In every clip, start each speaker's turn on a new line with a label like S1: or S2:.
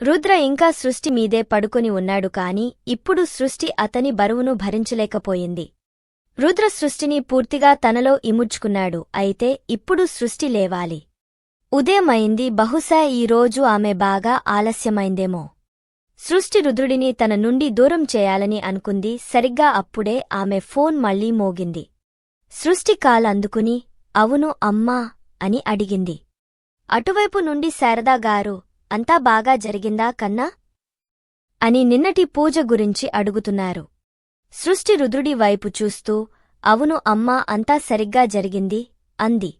S1: రుద్ర ఇంకా సృష్టి మీదే పడుకుని ఉన్నాడు కాని ఇప్పుడు సృష్టి అతని బరువును భరించలేకపోయింది. రుద్ర సృష్టిని పూర్తిగా తనలో ఇముడ్చుకున్నాడు అయితే ఇప్పుడు సృష్టి లేవాలి. ఉదయమైంది బహుశా ఈ రోజు ఆమె బాగా ఆలస్యమైందేమో. సృష్టి రుద్రుడిని తన నుండి దూరం చేయాలని అనుకుంది సరిగ్గా అప్పుడే ఆమె ఫోన్ మళ్ళీ మోగింది. సృష్టి కాల్ అందుకుని అవును అమ్మా అని అడిగింది. అటువైపు నుండి శారదా గారు అంతా బాగా జరిగిందా కన్నా? అని నిన్నటి పూజ గురించి అడుగుతున్నారు. సృష్టి రుద్రుడి వైపు చూస్తూ అవును అమ్మా అంతా సరిగ్గా జరిగింది అంది.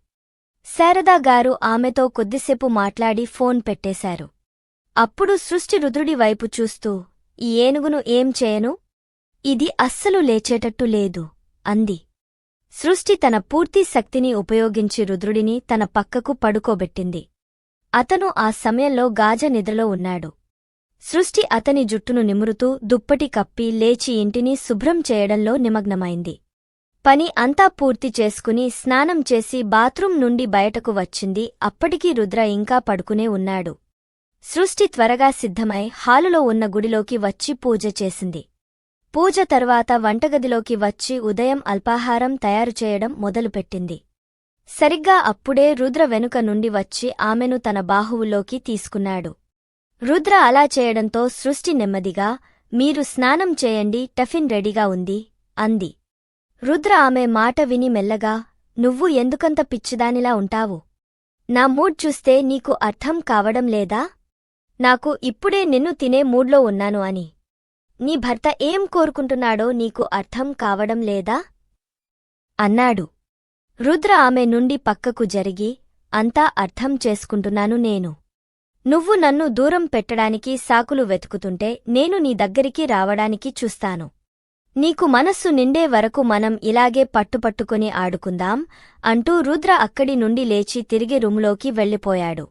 S1: శారదాగారు ఆమెతో కొద్దిసేపు మాట్లాడి ఫోన్ పెట్టేశారు. అప్పుడు సృష్టి రుద్రుడి వైపు చూస్తూ ఈ ఏనుగును ఏం చేయను? ఇది అస్సలు లేచేటట్టు లేదు అంది. సృష్టి తన పూర్తి శక్తిని ఉపయోగించి రుద్రుడిని తన పక్కకు పడుకోబెట్టింది. అతను ఆ సమయంలో గాజ నిద్రలో ఉన్నాడు. సృష్టి అతని జుట్టును నిమురుతూ దుప్పటి కప్పి లేచి ఇంటిని శుభ్రం చేయడంలో నిమగ్నమైంది. పని అంతా పూర్తి చేసుకుని స్నానం చేసి బాత్రూం నుండి బయటకు వచ్చింది. అప్పటికీ రుద్ర ఇంకా పడుకునే ఉన్నాడు. సృష్టి త్వరగా సిద్ధమై హాలులో ఉన్న గుడిలోకి వచ్చి పూజ చేసింది. పూజ తర్వాత వంటగదిలోకి వచ్చి ఉదయం అల్పాహారం తయారు చేయడం మొదలుపెట్టింది. సరిగ్గా అప్పుడే రుద్ర వెనుక నుండి వచ్చి ఆమెను తన బాహువులోకి తీసుకున్నాడు. రుద్ర అలా చేయడంతో సృష్టి నెమ్మదిగా మీరు స్నానం చేయండి టఫిన్ రెడీగా ఉంది అంది. రుద్ర ఆమె మాట విని మెల్లగా నువ్వు ఎందుకంత పిచ్చిదానిలా ఉంటావు? నా మూడ్ చూస్తే నీకు అర్థం కావడం లేదా? నాకు ఇప్పుడే నిన్ను తినే మూడ్లో ఉన్నాను అని. నీ భర్త ఏం కోరుకుంటున్నాడో నీకు అర్థం కావడం లేదా అన్నాడు. రుద్ర ఆమె నుండి పక్కకు జరిగి అంతా అర్థం చేసుకుంటున్నాను నేను. నువ్వు నన్ను దూరం పెట్టడానికి సాకులు వెతుకుతుంటే నేను నీ దగ్గరికి రావడానికి చూస్తాను. నీకు మనస్సు నిండే వరకు మనం ఇలాగే పట్టుపట్టుకుని ఆడుకుందాం అంటూ రుద్ర అక్కడి నుండి లేచి తిరిగి రూములోకి వెళ్ళిపోయాడు.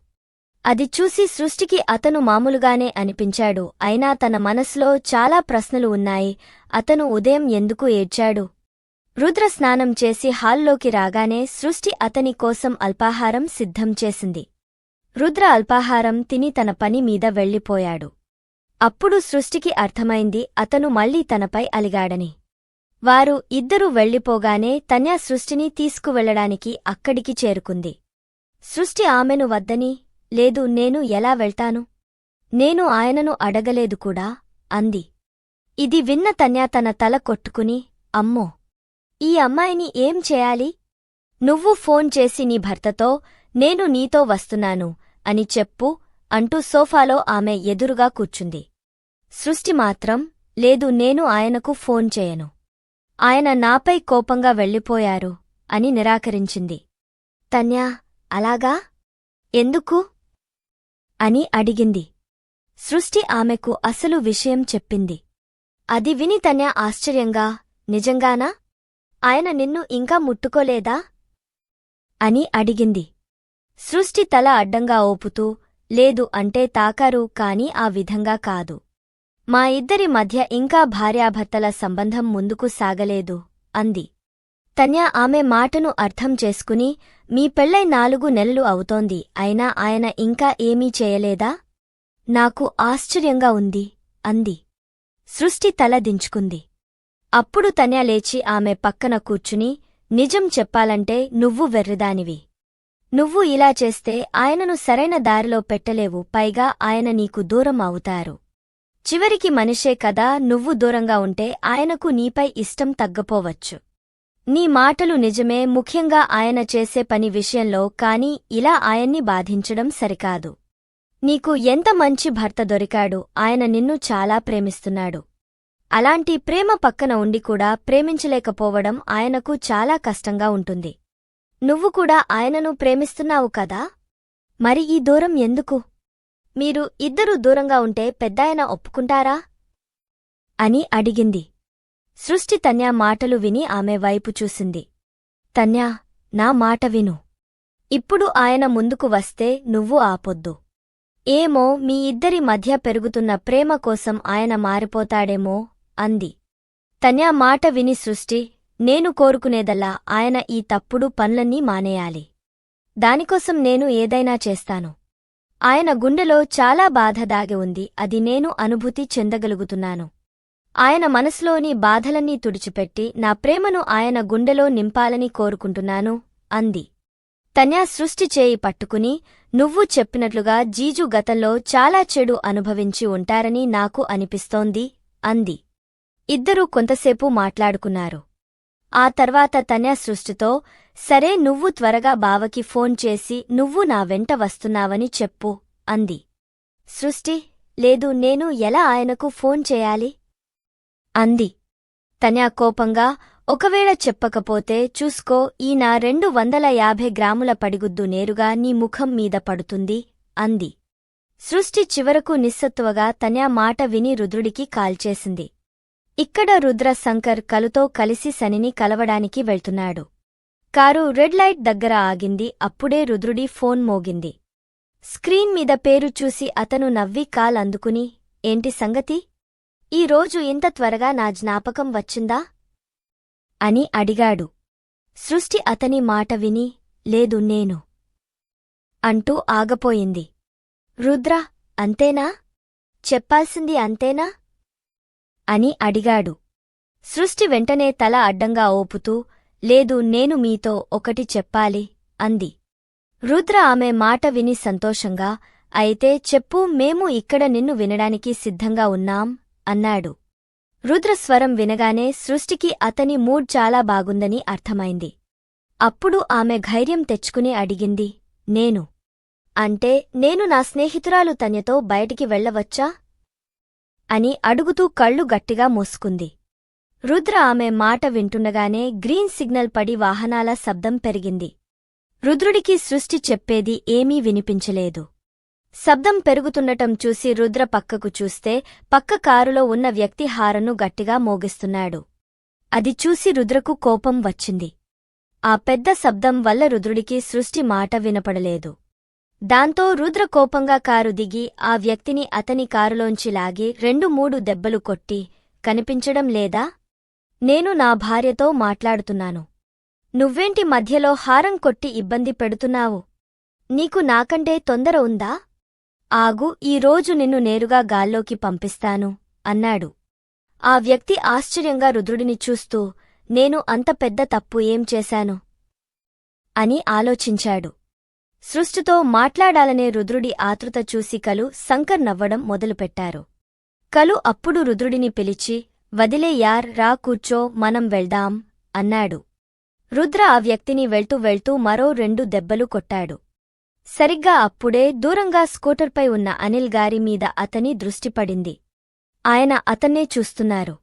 S1: అది చూసి సృష్టికి అతను మామూలుగానే అనిపించాడు. అయినా తన మనసులో చాలా ప్రశ్నలు ఉన్నాయి. అతను ఉదయం ఎందుకు ఏడ్చాడు? రుద్ర స్నానం చేసి హాల్లోకి రాగానే సృష్టి అతని కోసం అల్పాహారం సిద్ధం చేసింది. రుద్ర అల్పాహారం తిని తన పని మీద వెళ్ళిపోయాడు. అప్పుడు సృష్టికి అర్థమైంది అతను మళ్ళీ తనపై అలిగాడని. వారు ఇద్దరూ వెళ్ళిపోగానే తన్యా సృష్టిని తీసుకువెళ్ళడానికి అక్కడికి చేరుకుంది. సృష్టి ఆమెను వద్దని లేదు నేను ఎలా వెళ్తాను? నేను ఆయనను అడగలేదు కూడా అంది. ఇది విన్న తన్యా తన తల కొట్టుకుని అమ్మో! ఈ అమ్మాయిని ఏం చేయాలి? నువ్వు ఫోన్ చేసి నీ భర్తతో నేను నీతో వస్తున్నాను అని చెప్పు అంటూ సోఫాలో ఆమె ఎదురుగా కూర్చుంది. సృష్టి మాత్రం లేదు నేను ఆయనకు ఫోన్ చేయను. ఆయన నాపై కోపంగా వెళ్ళిపోయారు అని నిరాకరించింది. తన్యా అలాగా? ఎందుకు? అని అడిగింది. సృష్టి ఆమెకు అసలు విషయం చెప్పింది. అది విని తన్యా ఆశ్చర్యంగా నిజంగానా? ఆయన నిన్ను ఇంకా ముట్టుకోలేదా? అని అడిగింది. సృష్టి తల అడ్డంగా ఓపుతూ లేదు అంటే తాకారు కాని ఆ విధంగా కాదు. మా ఇద్దరి మధ్య ఇంకా భార్యాభర్తల సంబంధం ముందుకు సాగలేదు అంది. తన్య ఆమె మాటను అర్థం చేసుకుని మీ పెళ్ళై నాలుగు నెలలు అవుతోంది అయినా ఆయన ఇంకా ఏమీ చేయలేదా? నాకు ఆశ్చర్యంగా ఉంది అంది. సృష్టి తల దించుకుంది. అప్పుడు తన్య లేచి ఆమె పక్కన కూర్చుని నిజం చెప్పాలంటే నువ్వు వెర్రిదానివి. నువ్వు ఇలా చేస్తే ఆయనను సరైన దారిలో పెట్టలేవు పైగా ఆయన నీకు దూరం అవుతారు. చివరికి మనిషే కదా నువ్వు దూరంగా ఉంటే ఆయనకు నీపై ఇష్టం తగ్గపోవచ్చు. నీ మాటలు నిజమే ముఖ్యంగా ఆయన చేసే పని విషయంలో కాని ఇలా ఆయన్ని బాధించడం సరికాదు. నీకు ఎంత మంచి భర్త దొరికాడు ఆయన నిన్ను చాలా ప్రేమిస్తున్నాడు. అలాంటి ప్రేమ పక్కన ఉండి కూడా ప్రేమించలేకపోవడం ఆయనకు చాలా కష్టంగా ఉంటుంది. నువ్వు కూడా ఆయనను ప్రేమిస్తున్నావు కదా? మరి ఈ దూరం ఎందుకు? మీరు ఇద్దరూ దూరంగా ఉంటే పెద్దాయన ఒప్పుకుంటారా? అని అడిగింది. సృష్టి తన్యా మాటలు విని ఆమె వైపు చూసింది. తన్యా నా మాట విను. ఇప్పుడు ఆయన ముందుకు వస్తే నువ్వు ఆపొద్దు. ఏమో మీ ఇద్దరి మధ్య పెరుగుతున్న ప్రేమ కోసం ఆయన మారిపోతాడేమో అంది. తన్యా మాట విని సృష్టి నేను కోరుకునేదల్లా ఆయన ఈ తప్పుడు పనులన్నీ మానేయాలి. దానికోసం నేను ఏదైనా చేస్తాను. ఆయన గుండెలో చాలా బాధ దాగి ఉంది అది నేను అనుభూతి చెందగలుగుతున్నాను. ఆయన మనసులోని బాధలన్నీ తుడిచిపెట్టి నా ప్రేమను ఆయన గుండెలో నింపాలని కోరుకుంటున్నాను అంది. తన్యా సృష్టి చేయి పట్టుకుని నువ్వు చెప్పినట్లుగా జీజు గతంలో చాలా చెడు అనుభవించి ఉంటారని నాకు అనిపిస్తోంది అంది. ఇద్దరూ కొంతసేపు మాట్లాడుకున్నారు. ఆ తర్వాత తన్యా సృష్టితో సరే నువ్వు త్వరగా బావకి ఫోన్ చేసి నువ్వు నా వెంట వస్తున్నావని చెప్పు అంది. సృష్టి లేదు నేను ఎలా ఆయనకు ఫోన్ చేయాలి? అంది. తన్యా కోపంగా ఒకవేళ చెప్పకపోతే చూసుకో ఈ నా రెండు వందల యాభై గ్రాముల పడిగుద్దు నేరుగా నీ ముఖం మీద పడుతుంది అంది. సృష్టి చివరకు నిస్సత్తువగా తన్యా మాట విని రుద్రుడికి కాల్చేసింది. ఇక్కడ రుద్ర శంకర్ కలుతో కలిసి శనిని కలవడానికి వెళ్తున్నాడు. కారు రెడ్ లైట్ దగ్గర ఆగింది. అప్పుడే రుద్రుడి ఫోన్ మోగింది. స్క్రీన్ మీద పేరు చూసి అతను నవ్వి కాల్ అందుకుని ఏంటి సంగతి? ఈ రోజు ఇంత త్వరగా నా జ్ఞాపకం వచ్చిందా? అని అడిగాడు. సృష్టి అతని మాట విని లేదు నేను అంటూ ఆగపోయింది. రుద్ర అంతేనా? చెప్పాల్సింది అంతేనా? అని అడిగాడు. సృష్టి వెంటనే తల అడ్డంగా ఓపుతూ లేదు నేను మీతో ఒకటి చెప్పాలి అంది. రుద్ర ఆమె మాట విని సంతోషంగా అయితే చెప్పు మేము ఇక్కడ నిన్ను వినడానికి సిద్ధంగా ఉన్నాం అన్నాడు. రుద్ర స్వరం వినగానే సృష్టికి అతని మూడ్ చాలా బాగుందని అర్థమైంది. అప్పుడు ఆమె ధైర్యం తెచ్చుకుని అడిగింది నేను? అంటే నేను నా స్నేహితురాలు తన్యతో బయటికి వెళ్ళవచ్చా? అని అడుగుతూ కళ్ళు గట్టిగా మూసుకుంది. రుద్ర ఆమె మాట వింటుండగానే గ్రీన్ సిగ్నల్ పడి వాహనాల శబ్దం పెరిగింది. రుద్రుడికి సృష్టి చెప్పేది ఏమీ వినిపించలేదు. శబ్దం పెరుగుతుండటం చూసి రుద్ర పక్కకు చూస్తే పక్క కారులో ఉన్న వ్యక్తి హారను గట్టిగా మోగిస్తున్నాడు. అది చూసి రుద్రకు కోపం వచ్చింది. ఆ పెద్ద శబ్దం వల్ల రుద్రుడికి సృష్టి మాట వినపడలేదు. దాంతో రుద్ర కోపంగా కారు దిగి ఆ వ్యక్తిని అతని కారులోంచి లాగి రెండు మూడు దెబ్బలు కొట్టి కనిపించడం లేదా? నేను నా భార్యతో మాట్లాడుతున్నాను. నువ్వేంటి మధ్యలో హారం కొట్టి ఇబ్బంది పెడుతున్నావు? నీకు నాకంటే తొందర ఉందా? ఆగు ఈరోజు నిన్ను నేరుగా గాల్లోకి పంపిస్తాను అన్నాడు. ఆ వ్యక్తి ఆశ్చర్యంగా రుద్రుడిని చూస్తూ నేను అంత పెద్ద తప్పు ఏం చేశాను అని ఆలోచించాడు. సృష్టితో మాట్లాడాలనే రుద్రుడి ఆతృత చూసి కలు శంకర్ నవ్వడం మొదలుపెట్టారు. కలు అప్పుడు రుద్రుడిని పిలిచి వదిలే యార్ రా కూర్చో మనం వెళ్దాం అన్నాడు. రుద్ర ఆ వ్యక్తిని వెళ్తూ వెళ్తూ మరో రెండు దెబ్బలు కొట్టాడు. సరిగ్గా అప్పుడే దూరంగా స్కూటర్పై ఉన్న అనిల్ గారి మీద అతని దృష్టిపడింది ఆయన అతన్నే చూస్తున్నారు.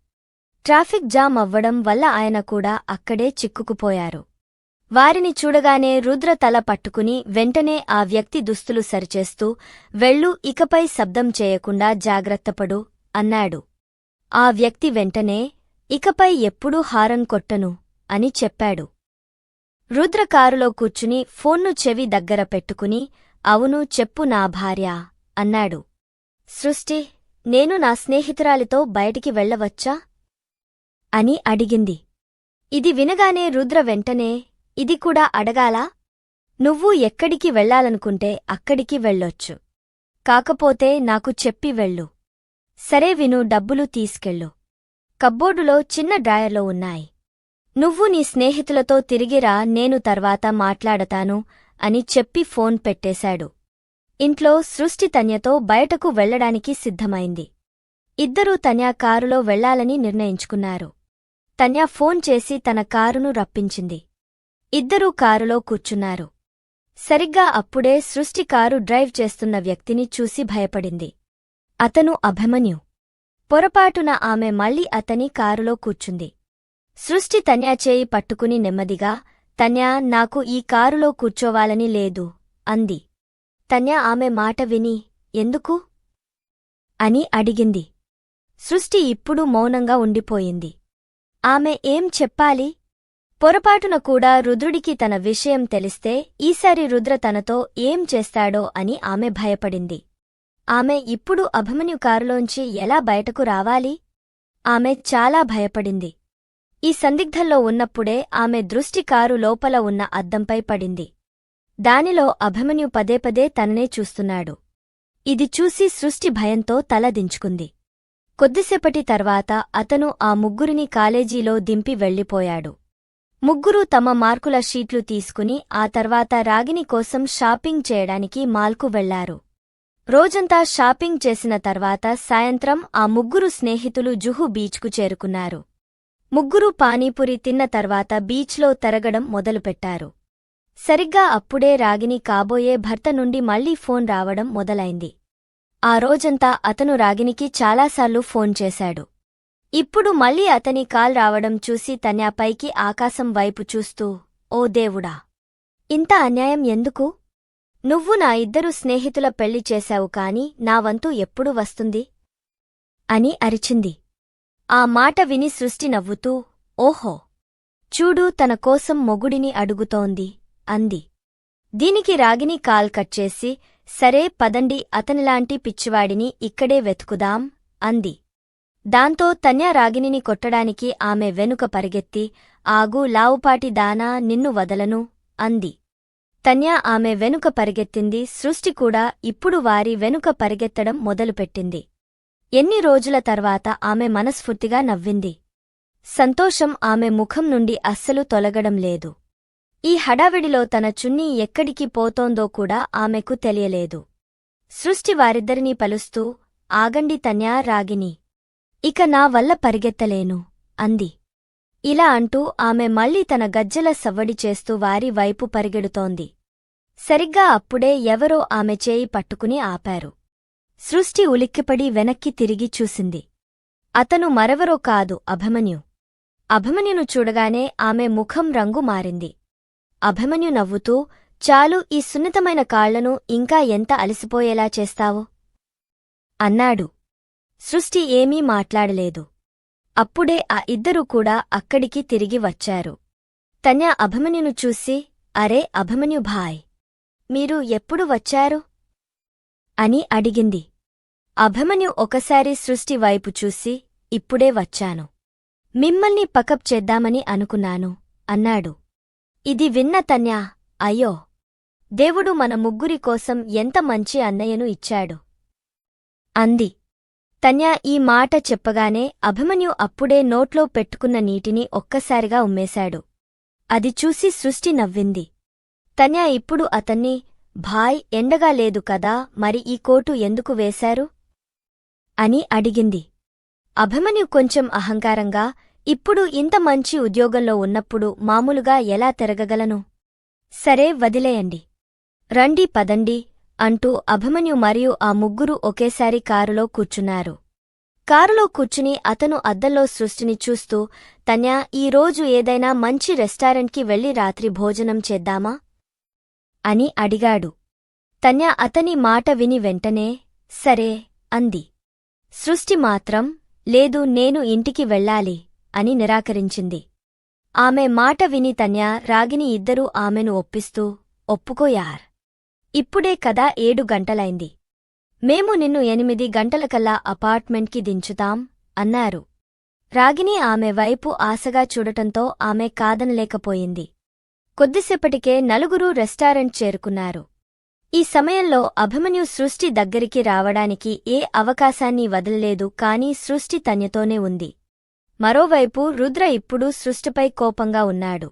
S1: ట్రాఫిక్ జామ్ అవ్వడం వల్ల ఆయన కూడా అక్కడే చిక్కుకుపోయారు. వారిని చూడగానే రుద్ర తల పట్టుకుని వెంటనే ఆ వ్యక్తి దుస్తులు సరిచేస్తూ వెళ్ళు ఇకపై శబ్దం చేయకుండా జాగ్రత్తపడు అన్నాడు. ఆ వ్యక్తి వెంటనే ఇకపై ఎప్పుడూ హారం కొట్టను అని చెప్పాడు. రుద్ర కారులో కూర్చుని ఫోన్ను చెవి దగ్గర పెట్టుకుని అవును చెప్పు నా భార్య అన్నాడు. సృష్టి నేను నా స్నేహితురాలితో బయటికి వెళ్ళవచ్చా? అని అడిగింది. ఇది వినగానే రుద్ర వెంటనే ఇది కూడా అడగాలా? నువ్వు ఎక్కడికి వెళ్ళాలనుకుంటే అక్కడికి వెళ్ళొచ్చు. కాకపోతే నాకు చెప్పి వెళ్ళు. సరే విను డబ్బులు తీసుకెళ్ళు. కబ్బోర్డులో చిన్న డ్రాయర్లో ఉన్నాయి. నువ్వు నీ స్నేహితులతో తిరిగిరా నేను తర్వాత మాట్లాడతాను అని చెప్పి ఫోన్ పెట్టేశాడు. ఇంట్లో సృష్టి తన్యతో బయటకు వెళ్ళడానికి సిద్ధమైంది. ఇద్దరూ తన్యా కారులో వెళ్ళాలని నిర్ణయించుకున్నారు. తన్యా ఫోన్ చేసి తన కారును రప్పించింది. ఇద్దరూ కారులో కూర్చున్నారు. సరిగ్గా అప్పుడే సృష్టి కారు డ్రైవ్ చేస్తున్న వ్యక్తిని చూసి భయపడింది. అతను అభిమన్యు. పొరపాటున ఆమె మళ్ళీ అతని కారులో కూర్చుంది. సృష్టి తన్యా చేయి పట్టుకుని నెమ్మదిగా తన్యా నాకు ఈ కారులో కూర్చోవాలని లేదు అంది. తన్యా ఆమె మాట విని ఎందుకు అని అడిగింది. సృష్టి ఇప్పుడు మౌనంగా ఉండిపోయింది. ఆమె ఏం చెప్పాలి? పొరపాటున కూడా రుద్రుడికి తన విషయం తెలిస్తే ఈసారి రుద్ర తనతో ఏం చేస్తాడో అని ఆమె భయపడింది. ఆమె ఇప్పుడు అభిమన్యు కారులోంచి ఎలా బయటకు రావాలి? ఆమె చాలా భయపడింది. ఈ సందిగ్ధంలో ఉన్నప్పుడే ఆమె దృష్టి కారు లోపల ఉన్న అద్దంపై పడింది. దానిలో అభిమన్యు పదే పదే తననే చూస్తున్నాడు. ఇది చూసి సృష్టి భయంతో తల దించుకుంది. కొద్దిసేపటి తర్వాత అతను ఆ ముగ్గురిని కాలేజీలో దింపి వెళ్ళిపోయాడు. ముగ్గురు తమ మార్కుల షీట్లు తీసుకుని ఆ తర్వాత రాగిని కోసం షాపింగ్ చేయడానికి మాల్కు వెళ్ళారు. రోజంతా షాపింగ్ చేసిన తర్వాత సాయంత్రం ఆ ముగ్గురు స్నేహితులు జుహు బీచ్కు చేరుకున్నారు. ముగ్గురు పానీపూరి తిన్న తర్వాత బీచ్లో తరగడం మొదలుపెట్టారు. సరిగ్గా అప్పుడే రాగిని కాబోయే భర్త నుండి మళ్ళీ ఫోన్ రావడం మొదలైంది. ఆ రోజంతా అతను రాగినికి చాలాసార్లు ఫోన్ చేశాడు. ఇప్పుడు మళ్ళీ అతని కాల్ రావడం చూసి తన్యాపైకి ఆకాశం వైపు చూస్తూ ఓ దేవుడా! ఇంత అన్యాయం ఎందుకు? నువ్వు నా ఇద్దరు స్నేహితుల పెళ్ళి చేశావు కాని నా వంతు ఎప్పుడు వస్తుంది అని అరిచింది. ఆ మాట విని సృష్టి నవ్వుతూ ఓహో! చూడు తన కోసం మొగుడిని అడుగుతోంది అంది. దీనికి రాగిని కాల్ కట్ చేసి సరే పదండి అతనిలాంటి పిచ్చివాడిని ఇక్కడే వెతుకుదాం అంది. దాంతో తన్యా రాగినిని కొట్టడానికి ఆమె వెనుక పరిగెత్తి ఆగు లావుపాటి దానా నిన్ను వదలను అంది. తన్యా ఆమె వెనుక పరిగెత్తింది సృష్టి కూడా ఇప్పుడు వారి వెనుక పరిగెత్తడం మొదలుపెట్టింది. ఎన్ని రోజుల తర్వాత ఆమె మనస్ఫూర్తిగా నవ్వింది. సంతోషం ఆమె ముఖం నుండి అస్సలు తొలగడం లేదు. ఈ హడావిడిలో తన చున్నీ ఎక్కడికి పోతోందో కూడా ఆమెకు తెలియలేదు. సృష్టి వారిద్దరినీ పలుస్తూ ఆగండి తన్యా రాగిని ఇక నా వల్ల పరిగెత్తలేను అంది. ఇలా అంటూ ఆమె మళ్ళీ తన గజ్జల సవ్వడి చేస్తూ వారి వైపు పరిగెడుతోంది. సరిగ్గా అప్పుడే ఎవరో ఆమె చేయి పట్టుకుని ఆపారు. సృష్టి ఉలిక్కిపడి వెనక్కి తిరిగి చూసింది. అతను మరెవరో కాదు అభిమన్యు. అభిమన్యును చూడగానే ఆమె ముఖం రంగు మారింది. అభిమన్యు నవ్వుతూ చాలు ఈ సున్నితమైన కాళ్ళను ఇంకా ఎంత అలసిపోయేలా చేస్తావు? అన్నాడు. సృష్టి ఏమీ మాట్లాడలేదు. అప్పుడే ఆ ఇద్దరూ కూడా అక్కడికి తిరిగి వచ్చారు. తన్యా అభిమన్యును చూసి అరే అభిమన్యు భాయ్ మీరు ఎప్పుడు వచ్చారు అని అడిగింది. అభిమన్యు ఒకసారి సృష్టి వైపు చూసి ఇప్పుడే వచ్చాను. మిమ్మల్ని పకప్ చేద్దామని అనుకున్నాను అన్నాడు. ఇది విన్న తన్యా అయ్యో! దేవుడు మన ముగ్గురి కోసం ఎంత మంచి అన్నయ్యను ఇచ్చాడు అంది. తన్యా ఈ మాట చెప్పగానే అభిమన్యు అప్పుడే నోట్లో పెట్టుకున్న నీటిని ఒక్కసారిగా ఉమ్మేశాడు. అది చూసి సృష్టి నవ్వింది. తన్య ఇప్పుడు అతన్ని భాయ్ ఎండగా లేదు కదా మరి ఈ కోటు ఎందుకు వేశారు అని అడిగింది. అభిమన్యు కొంచెం అహంకారంగా ఇప్పుడు ఇంత మంచి ఉద్యోగంలో ఉన్నప్పుడు మామూలుగా ఎలా తిరగగలను? సరే వదిలేయండి. రండి పదండి. అంటూ అభిమన్యు మరియు ఆ ముగ్గురు ఒకేసారి కారులో కూర్చున్నారు. కారులో కూర్చుని అతను అద్దంలో సృష్టిని చూస్తూ తన్యా ఈరోజు ఏదైనా మంచి రెస్టారెంట్కి వెళ్ళి రాత్రి భోజనం చేద్దామా అని అడిగాడు. తన్యా అతని మాట విని వెంటనే సరే అంది. సృష్టి మాత్రం లేదు నేను ఇంటికి వెళ్ళాలి అని నిరాకరించింది. ఆమె మాట విని తన్యా రాగిని ఇద్దరూ ఆమెను ఒప్పిస్తూ ఒప్పుకోయార్ ఇప్పుడే కదా ఏడు గంటలైంది. మేము నిన్ను ఎనిమిది గంటలకల్లా అపార్ట్మెంట్కి దించుతాం అన్నారు. రాగిని ఆమె వైపు ఆశగా చూడటంతో ఆమె కాదనలేకపోయింది. కొద్దిసేపటికే నలుగురు రెస్టారెంట్ చేరుకున్నారు. ఈ సమయంలో అభిమన్యు సృష్టి దగ్గరికి రావడానికి ఏ అవకాశాన్ని వదలలేదు కాని సృష్టి తన్యతోనే ఉంది. మరోవైపు రుద్ర ఇప్పుడు సృష్టిపై కోపంగా ఉన్నాడు.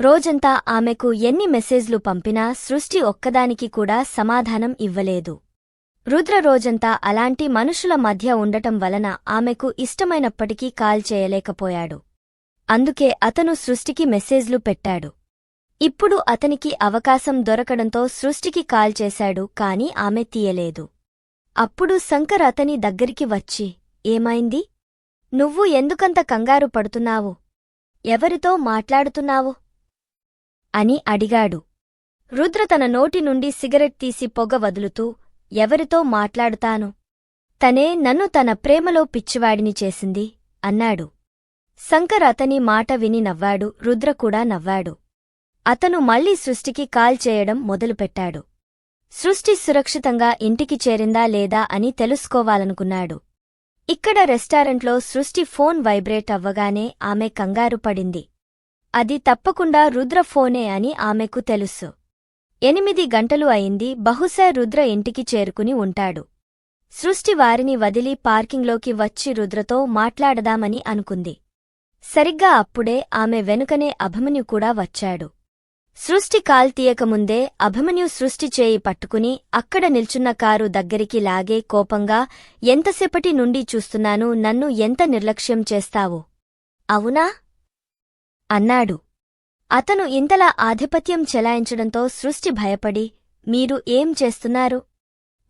S1: రోజంతా ఆమెకు ఎన్ని మెసేజ్లు పంపినా సృష్టి ఒక్కదానికి కూడా సమాధానం ఇవ్వలేదు. రుద్ర రోజంతా అలాంటి మనుషుల మధ్య ఉండటం వలన ఆమెకు ఇష్టమైనప్పటికీ కాల్ చేయలేకపోయాడు. అందుకే అతను సృష్టికి మెసేజ్లు పెట్టాడు. ఇప్పుడు అతనికి అవకాశం దొరకడంతో సృష్టికి కాల్ చేశాడు కాని ఆమె తీయలేదు. అప్పుడు శంకర్ అతని దగ్గరికి వచ్చి ఏమైంది? నువ్వు ఎందుకంత కంగారు పడుతున్నావు? ఎవరితో మాట్లాడుతున్నావు? అని అడిగాడు. రుద్ర తన నోటి నుండి సిగరెట్ తీసి పొగ వదులుతూ ఎవరితో మాట్లాడుతాను? తనే నన్ను తన ప్రేమలో పిచ్చివాడిని చేసింది అన్నాడు. శంకర్ అతని మాట విని నవ్వాడు రుద్ర కూడా నవ్వాడు. అతను మళ్ళీ సృష్టికి కాల్ చేయడం మొదలుపెట్టాడు. సృష్టి సురక్షితంగా ఇంటికి చేరిందా లేదా అని తెలుసుకోవాలనుకున్నాడు. ఇక్కడ రెస్టారెంట్లో సృష్టి ఫోన్ వైబ్రేట్ అవ్వగానే ఆమె కంగారు పడింది. అది తప్పకుండా రుద్ర ఫోనే అని ఆమెకు తెలుసు. ఎనిమిది గంటలు అయింది బహుశా రుద్ర ఇంటికి చేరుకుని ఉంటాడు. సృష్టి వారిని వదిలి పార్కింగ్లోకి వచ్చి రుద్రతో మాట్లాడదామని అనుకుంది. సరిగ్గా అప్పుడే ఆమె వెనుకనే అభిమన్యు కూడా వచ్చాడు. సృష్టి కాల్ తీయకముందే అభిమన్యు సృష్టి చేయి పట్టుకుని అక్కడ నిల్చున్న కారు దగ్గరికి లాగే కోపంగా ఎంతసేపటి నుండి చూస్తున్నాను? నన్ను ఎంత నిర్లక్ష్యం చేస్తావు? అవునా? అన్నాడు. అతను ఇంతలా ఆధిపత్యం చెలాయించడంతో సృష్టి భయపడి మీరు ఏం చేస్తున్నారు?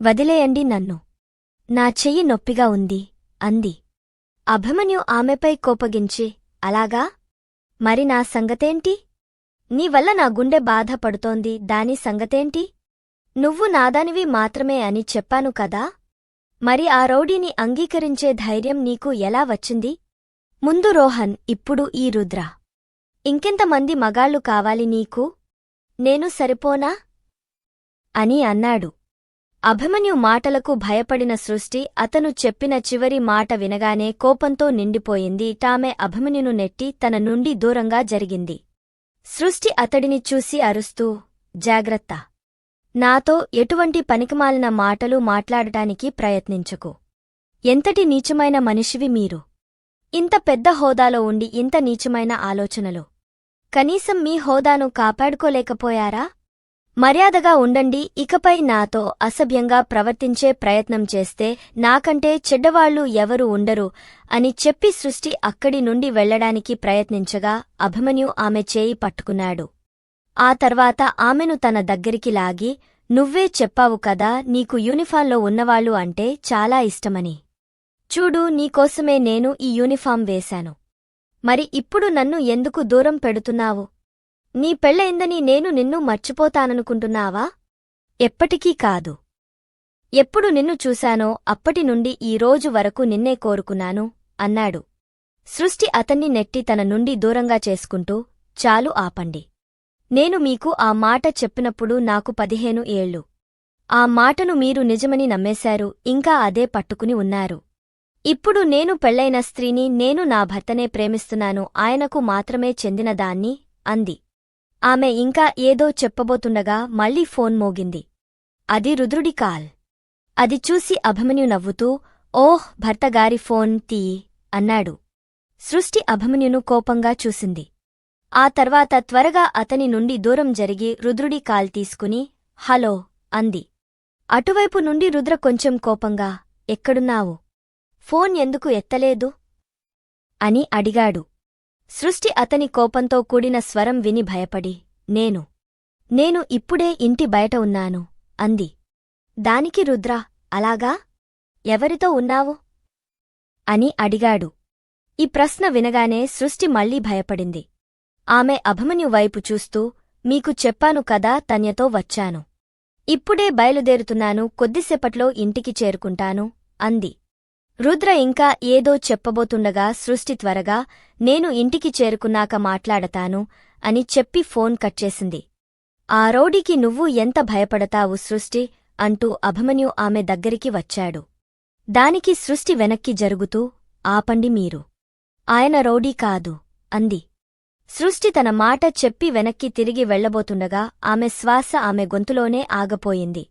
S1: వదిలేయండి నన్ను. నా చెయ్యి నొప్పిగా ఉంది అంది. అభిమన్యు ఆమెపై కోపగించి అలాగా? మరి నా సంగతేంటి? నీ వల్ల నా గుండె బాధపడుతోంది దాని సంగతేంటి? నువ్వు నాదానివి మాత్రమే అని చెప్పాను కదా? మరి ఆ రౌడీని అంగీకరించే ధైర్యం నీకు ఎలా వచ్చింది? ముందు రోహన్ ఇప్పుడు ఈ రుద్ర. ఇంకెంతమంది మగాళ్ళు కావాలి నీకు? నేను సరిపోనా? అని అన్నాడు. అభిమన్యు మాటలకు భయపడిన సృష్టి అతను చెప్పిన చివరి మాట వినగానే కోపంతో నిండిపోయింది. టామె అభిమన్యును నెట్టి తన నుండి దూరంగా జరిగింది. సృష్టి అతడిని చూసి అరుస్తూ జాగ్రత్త. నాతో ఎటువంటి పనికిమాలిన మాటలు మాట్లాడటానికి ప్రయత్నించకు. ఎంతటి నీచమైన మనిషివి మీరు. ఇంత పెద్ద హోదాలో ఉండి ఇంత నీచమైన ఆలోచనలు. కనీసం మీ హోదాను కాపాడుకోలేకపోయారా? మర్యాదగా ఉండండి ఇకపై నాతో అసభ్యంగా ప్రవర్తించే ప్రయత్నం చేస్తే నాకంటే చెడ్డవాళ్ళు ఎవరు ఉండరు అని చెప్పి సృష్టి అక్కడి నుండి వెళ్ళడానికి ప్రయత్నించగా అభిమన్యు ఆమె చేయి పట్టుకున్నాడు. ఆ తర్వాత ఆమెను తన దగ్గరికి లాగి నువ్వే చెప్పావు కదా నీకు యూనిఫాంలో ఉన్నవాళ్ళు అంటే చాలా ఇష్టమని. చూడు నీకోసమే నేను ఈ యూనిఫాం వేశాను. మరి ఇప్పుడు నన్ను ఎందుకు దూరం పెడుతున్నావు? నీ పెళ్ళయిందని నేను నిన్ను మర్చిపోతాననుకుంటున్నావా? ఎప్పటికీ కాదు. ఎప్పుడు నిన్ను చూశానో అప్పటి నుండి ఈ రోజు వరకు నిన్నే కోరుకున్నాను అన్నాడు. సృష్టి అతన్ని నెట్టి తన నుండి దూరంగా చేసుకుంటూ చాలు ఆపండి. నేను మీకు ఆ మాట చెప్పినప్పుడు నాకు పదిహేను ఏళ్ళు. ఆ మాటను మీరు నిజమని నమ్మేశారు ఇంకా అదే పట్టుకుని ఉన్నారు. ఇప్పుడు నేను పెళ్ళైన స్త్రీని నేను నా భర్తనే ప్రేమిస్తున్నాను ఆయనకు మాత్రమే చెందినదాన్ని అంది. ఆమె ఇంకా ఏదో చెప్పబోతుండగా మళ్ళీ ఫోన్ మోగింది. అది రుద్రుడి కాల్. అది చూసి అభిమన్యు నవ్వుతూ ఓహ్ భర్తగారి ఫోన్ తీయి అన్నాడు. సృష్టి అభిమన్యును కోపంగా చూసింది. ఆ తర్వాత త్వరగా అతని నుండి దూరం జరిగి రుద్రుడి కాల్ తీసుకుని హలో అంది. అటువైపు నుండి రుద్ర కొంచెం కోపంగా ఎక్కడున్నావు? ఫోన్ ఎందుకు ఎత్తలేదు? అని అడిగాడు. సృష్టి అతని కోపంతో కూడిన స్వరం విని భయపడి నేను నేను ఇప్పుడే ఇంటి బయట ఉన్నాను అంది. దానికి రుద్ర అలాగా? ఎవరితో ఉన్నావు? అని అడిగాడు. ఈ ప్రశ్న వినగానే సృష్టి మళ్ళీ భయపడింది. ఆమె అభిమన్యు వైపు చూస్తూ మీకు చెప్పాను కదా తన్యతో వచ్చాను. ఇప్పుడే బయలుదేరుతున్నాను కొద్దిసేపట్లో ఇంటికి చేరుకుంటాను అంది. రుద్ర ఇంకా ఏదో చెప్పబోతుండగా సృష్టి త్వరగా నేను ఇంటికి చేరుకున్నాక మాట్లాడతాను అని చెప్పి ఫోన్ కట్ చేసింది. ఆ రౌడీకి నువ్వు ఎంత భయపడతావు సృష్టి? అంటూ అభిమన్యు ఆమె దగ్గరికి వచ్చాడు. దానికి సృష్టి వెనక్కి జరుగుతూ ఆపండి మీరు. ఆయన రౌడీ కాదు అంది. సృష్టి తన మాట చెప్పి వెనక్కి తిరిగి వెళ్ళబోతుండగా ఆమె శ్వాస ఆమె గొంతులోనే ఆగపోయింది.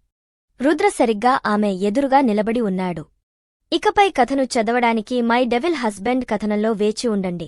S1: రుద్ర సరిగ్గా ఆమె ఎదురుగా నిలబడి ఉన్నాడు. ఇకపై కథను చదవడానికి మై డెవిల్ హస్బెండ్ కథనంలో వేచి ఉండండి.